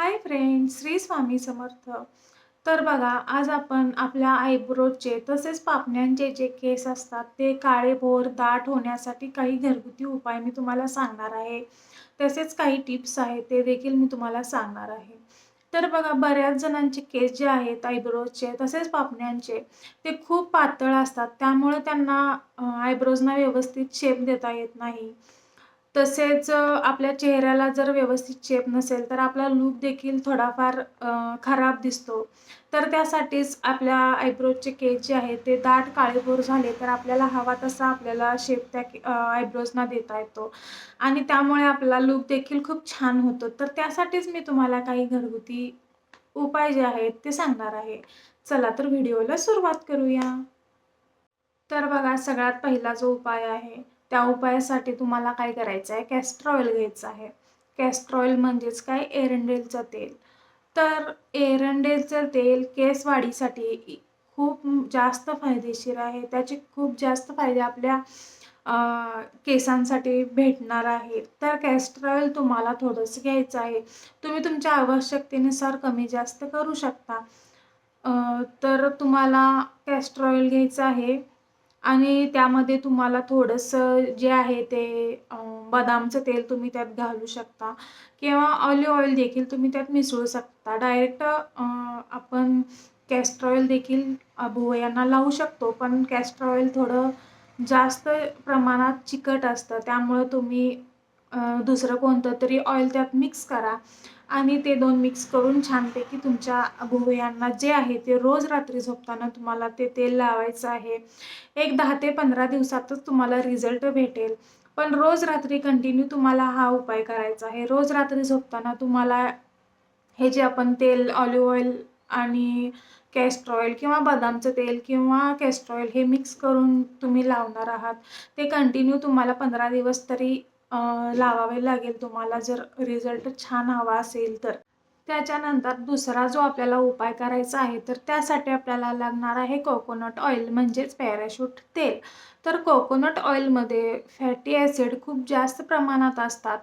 Hi friend Shri Swami Samarth. तर बघा आज आपण आपल्या आयब्रोजचे तसेच पापण्यांचे जे केस असतात ते काळे भोर दाट होण्यासाठी काही घरगुती उपाय मी तुम्हाला सांगणार आहे. तसेच काही टिप्स आहेत ते देखील मी तुम्हाला सांगणार आहे. तर बघा बऱ्याच जणांचे केस जे आहेत आयब्रोजचे तसेच पापण्यांचे ते खूप पातळ असतात. त्यामुळे त्यांना आयब्रोजना व्यवस्थित शेप देता येत नाही. तसेच आपल्या चेहऱ्याला जर व्यवस्थित शेप नसेल तर आपला लूक देखील थोडाफार खराब दिसतो. तर त्यासाठीच आपल्या आयब्रोजचे केस जे आहेत ते दाट काळेभोर झाले तर आपल्याला हवा तसा आपल्याला शेप त्या आयब्रोजना देता येतो. आणि त्यामुळे आपला लूक देखील खूप छान होतो. तर त्यासाठीच मी तुम्हाला काही घरगुती उपाय जे आहेत ते सांगणार आहे. चला तर व्हिडिओला सुरुवात करूया. तर बघा सगळ्यात पहिला जो उपाय आहे त्या उपायासाठी तुम्हाला काय करायचं आहे? कॅस्टर ऑइल घ्यायचं आहे. कॅस्टर ऑइल म्हणजेच काय? एरंडेलचं तेल. तर एरंडेलचं तेल केस वाढीसाठी खूप जास्त फायदेशीर आहे. त्याचे खूप जास्त फायदे आपल्या केसांसाठी भेटणार आहे तर कॅस्टर ऑइल तुम्हाला थोडंसं घ्यायचं आहे. तुम्ही तुमच्या आवश्यकतेनुसार कमी जास्त करू शकता. तर तुम्हाला कॅस्टर ऑइल घ्यायचं आहे. आणि त्यामध्ये तुम्हाला थोडंसं जे आहे ते बदामचं तेल तुम्ही त्यात घालू शकता किंवा ऑलिव्ह ऑइल देखील तुम्ही त्यात मिसळू शकता. डायरेक्ट आपण कॅस्टर ऑइल देखील भुवयांना लावू शकतो पण कॅस्टर ऑइल थोडं जास्त प्रमाणात चिकट असतं. त्यामुळं तुम्ही दुसरं कोणतं तरी ऑइल त्यात मिक्स करा. आणि ते दोन मिक्स करून छानपैकी तुमच्या भुवयांना जे आहे ते रोज रात्री झोपताना तुम्हाला ते तेल लावायचं आहे. एक दहा ते पंधरा दिवसातच तुम्हाला रिझल्ट भेटेल. पण रोज रात्री कंटिन्यू तुम्हाला हा उपाय करायचा आहे. रोज रात्री झोपताना तुम्हाला हे जे आपण तेल ऑलिव्ह ऑइल आणि कॅस्टर ऑइल किंवा बदामचं तेल किंवा कॅस्टर ऑइल हे मिक्स करून तुम्ही लावणार आहात. ते कंटिन्यू तुम्हाला पंधरा दिवस तरी लावावे लागेल तुम्हाला. जर रिझल्ट छान हवा असेल तर. त्याच्यानंतर दुसरा जो आपल्याला उपाय करायचा आहे तर त्यासाठी आपल्याला लागणार आहे कोकोनट ऑइल म्हणजेच पॅराशूट तेल. तर कोकोनट ऑइलमध्ये फॅटी ॲसिड खूप जास्त प्रमाणात असतात.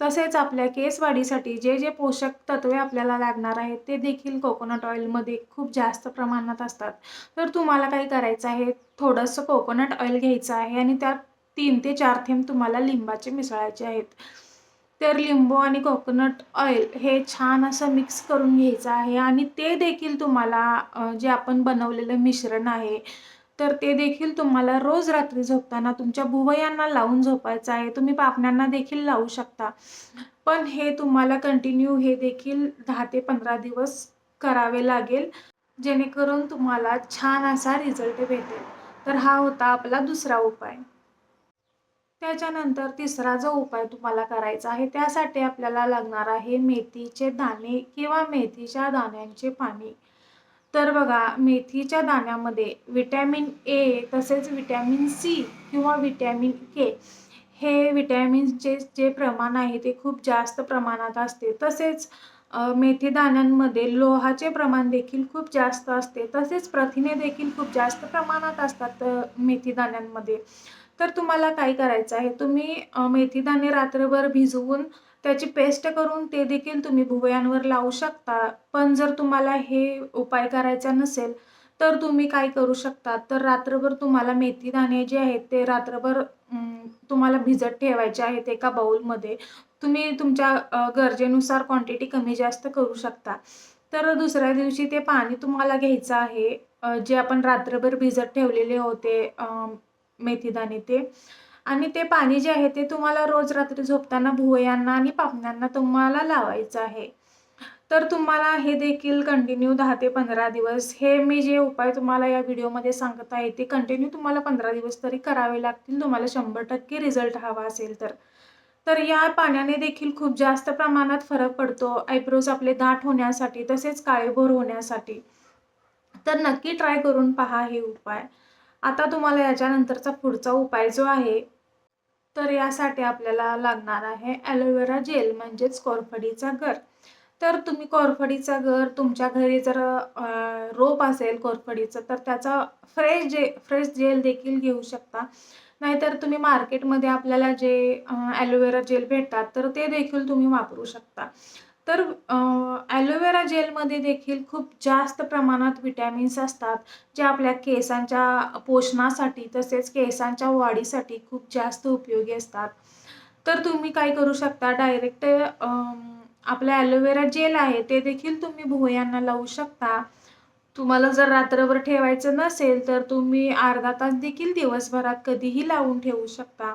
तसेच आपल्या केस वाढीसाठी जे जे पोषक तत्वे आपल्याला लागणार आहेत ते देखील कोकोनट ऑइलमध्ये खूप जास्त प्रमाणात असतात. तर तुम्हाला काय करायचं आहे? थोडंसं कोकोनट ऑइल घ्यायचं आहे आणि त्यात तीन ते चार थेंब तुम्हाला लिंबाचे मिसळायचे आहेत. तर लिंबू आणि कोकोनट ऑइल हे छान असं मिक्स करून घ्यायचं आहे आणि ते देखील तुम्हाला जे आपण बनवलेलं मिश्रण आहे तर ते देखील तुम्हाला रोज रात्री झोपताना तुमच्या भुवयांना लावून झोपायचं आहे. तुम्ही पापण्यांना देखील लावू शकता. पण हे तुम्हाला कंटिन्यू हे देखील दहा ते पंधरा दिवस करावे लागेल जेणेकरून तुम्हाला छान असा रिझल्ट भेटेल. तर हा होता आपला दुसरा उपाय. त्याच्यानंतर तिसरा जो उपाय तुम्हाला करायचा आहे त्यासाठी आपल्याला लागणार आहे मेथीचे दाणे किंवा मेथीच्या दाण्यांचे पाणी. तर बघा मेथीच्या दाण्यामध्ये विटॅमिन ए तसेच विटॅमिन सी किंवा विटॅमिन के हे विटॅमिनचे जे प्रमाण आहे ते खूप जास्त प्रमाणात असते. तसेच मेथी दाण्यांमध्ये लोहाचे प्रमाण देखील खूप जास्त असते. तसेच प्रथिने देखील खूप जास्त प्रमाणात असतात मेथी दाण्यांमध्ये. तर तुम्हाला काय करायचं आहे? तुम्ही मेथीदाणे रात्रभर भिजवून त्याची पेस्ट करून ते देखील तुम्ही भुवयांवर लावू शकता. पण जर तुम्हाला हे उपाय करायचा नसेल तर तुम्ही काय करू शकता? तर रात्रभर तुम्हाला मेथी दाणे जे आहेत ते रात्रभर तुम्हाला भिजत ठेवायचे आहेत एका बाऊलमध्ये. तुम्ही तुमच्या गरजेनुसार क्वांटिटी कमी जास्त करू शकता. तर दुसऱ्या दिवशी ते पाणी तुम्हाला घ्यायचं आहे. जे आपण रात्रभर भिजत ठेवलेले होते मेथीदाणे ते. आणि ते पाणी जे आहे ते तुम्हाला रोज रात्री झोपताना भुवयांना आणि पापण्यांना तुम्हाला लावायचं आहे. तर तुम्हाला हे देखील कंटिन्यू दहा ते पंधरा दिवस हे मी जे उपाय तुम्हाला या व्हिडिओमध्ये सांगत आहे ते कंटिन्यू तुम्हाला पंधरा दिवस तरी करावे लागतील. तुम्हाला शंभर टक्के रिझल्ट हवा असेल तर. तर या पाण्याने देखील खूप जास्त प्रमाणात फरक पडतो. आयब्रोज आपले दाट होण्यासाठी तसेच काळेभोर होण्यासाठी. तर नक्की ट्राय करून पहा हे उपाय. आता तुम्हाला याच्यानंतरचा पुढचा उपाय जो आहे तर यासाठी आपल्याला लागणार आहे ॲलोवेरा जेल म्हणजेच कोरफडीचा गर तर तुम्ही कोरफडीचा गर तुमच्या घरी जर रोप असेल कोरफडीचं तर त्याचा फ्रेश जे फ्रेश जेल देखील घेऊ शकता. नाहीतर तुम्ही मार्केटमध्ये आपल्याला जे ॲलोवेरा जेल भेटतात तर ते देखील तुम्ही वापरू शकता. तर ॲलोवेरा जेलमध्ये देखील खूप जास्त प्रमाणात विटॅमिन्स असतात जे आपल्या केसांच्या पोषणासाठी तसेच केसांच्या वाढीसाठी खूप जास्त उपयोगी असतात. तर तुम्ही काय करू शकता डायरेक्ट आपलं ॲलोवेरा जेल आहे ते देखील तुम्ही भुवयांना लावू शकता. तुम्हाला जर रात्रभर ठेवायचं नसेल तर तुम्ही अर्धा तास देखील दिवसभरात कधीही लावून ठेवू शकता.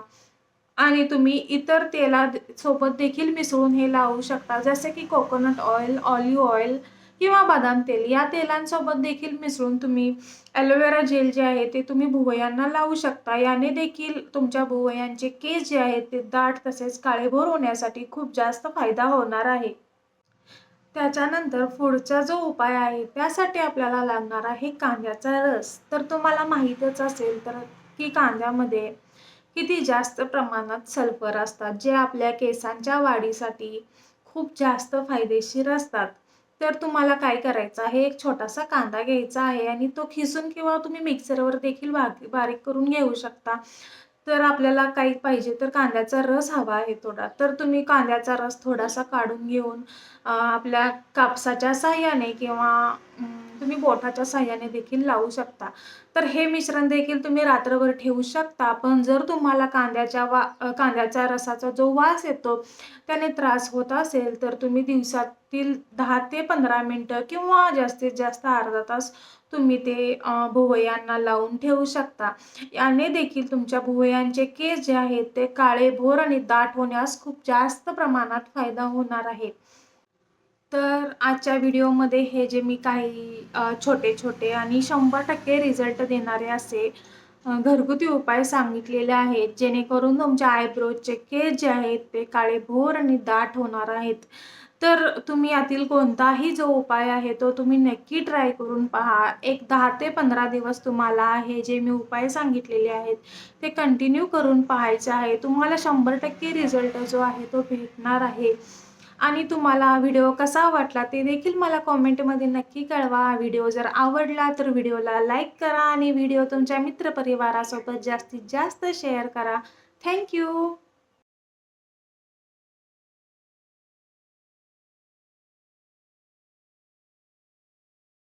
आणि तुम्ही इतर तेला सोबत देखील मिसळून हे लावू शकता. जसे की कोकोनट ऑइल ऑलिव्ह ऑइल किंवा बदाम तेल. या तेलांसोबत देखील मिसळून तुम्ही ॲलोवेरा जेल जे आहे ते तुम्ही भुवयांना लावू शकता. याने देखील तुमच्या भुवयांचे केस जे आहेत ते दाट तसेच काळेभोर होण्यासाठी खूप जास्त फायदा होणार आहे. त्याच्यानंतर पुढचा जो उपाय आहे त्यासाठी आपल्याला लागणार आहे कांद्याचा रस. तर तुम्हाला माहीतच असेल तर की कांद्यामध्ये किती जास्त प्रमाणात सल्फर असतात जे आपल्या केसांच्या वाढीसाठी खूप जास्त फायदेशीर असतात. तर तुम्हाला काय करायचं आहे? एक छोटासा कांदा घ्यायचा आहे आणि तो खिसून किंवा तुम्ही मिक्सरवर देखील बारीक करून घेऊ शकता. तर आपल्याला काही पाहिजे तर कांद्याचा रस हवा आहे थोडा. तर तुम्ही कांद्याचा रस थोडासा काढून घेऊन आपल्या कापसाच्या साह्याने किंवा तुम्ही बोटाच्या साह्याने देखील लावू शकता. तर हे मिश्रण देखील तुम्ही रात्रभर ठेवू शकता. पण जर तुम्हाला कांद्याच्या वा कांद्याच्या रसाचा जो वास येतो त्याने त्रास होत असेल तर तुम्ही दिवसात दिवसातील दहा ते पंधरा मिनटं किंवा जास्तीत जास्त अर्धा तास तुम्ही ते भुवयांना लावून ठेवू शकता. याने देखील तुमच्या भुवयांचे केस जे आहेत ते काळे भोर आणि दाट होण्यास खूप जास्त प्रमाणात फायदा होणार आहे. तर आजच्या व्हिडिओमध्ये हे जे मी काही छोटे छोटे आणि शंभर टक्के रिझल्ट देणारे असे घरगुती उपाय सांगितलेले आहेत जेणेकरून तुमच्या आयब्रोजचे केस जे आहेत ते काळे भोर आणि दाट होणार आहेत. तर तुम्ही यातील कोणताही जो उपाय आहे तो तुम्ही नक्की ट्राय करून पहा. एक दहा ते पंधरा दिवस तुम्हाला हे जे मी उपाय सांगितलेले आहेत ते कंटिन्यू करून पाहायचे आहे. तुम्हाला शंभर टक्के रिझल्ट जो आहे तो भेटणार आहे. आणि तुम्हाला व्हिडिओ कसा वाटला ते देखील मला कॉमेंटमध्ये नक्की कळवा. व्हिडिओ जर आवडला तर व्हिडिओला लाईक करा आणि व्हिडिओ तुमच्या मित्रपरिवारासोबत जास्तीत जास्त शेअर करा. थँक्यू